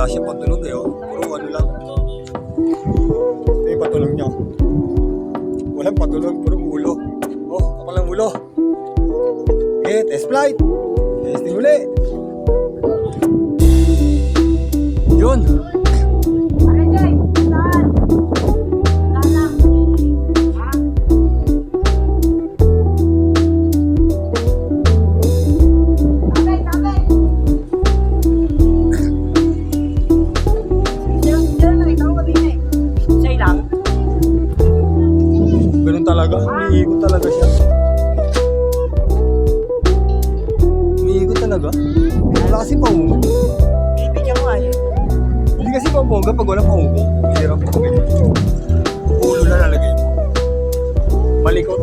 wala siyang patulog eh. Oh. Puro ano lang. Ito yung patulog niya. Walang patulog, puro ulo. Oh, kapalang ulo. Okay, test flight. Testing uli. Yun. Yun. talaga. Umiikot talaga siya. Umiikot talaga. Wala kasi paungo. Bibigyan mo ay. Hindi kasi pabongga pag wala paungo. Hirap ko. Ulo na lalagay mo. Malikot.